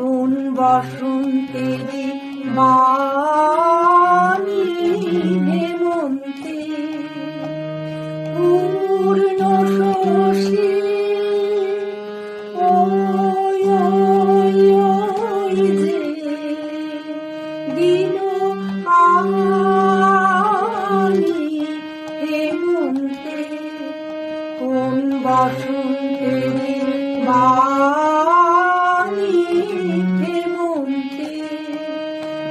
নতুন বসন্তী বাণী হেমন্তে পূর্ণ শশী কোন বসন্তেরি বা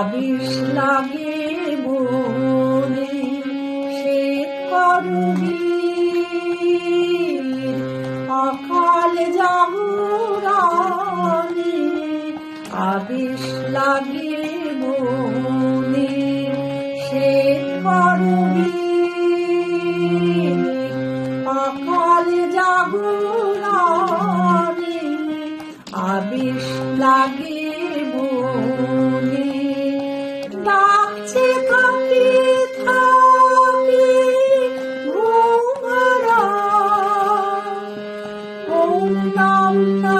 আবিষ লাগে বনে সে করবি। অকাল জাগরণে আবিষ লাগে বনে সে করবি। 空荡荡。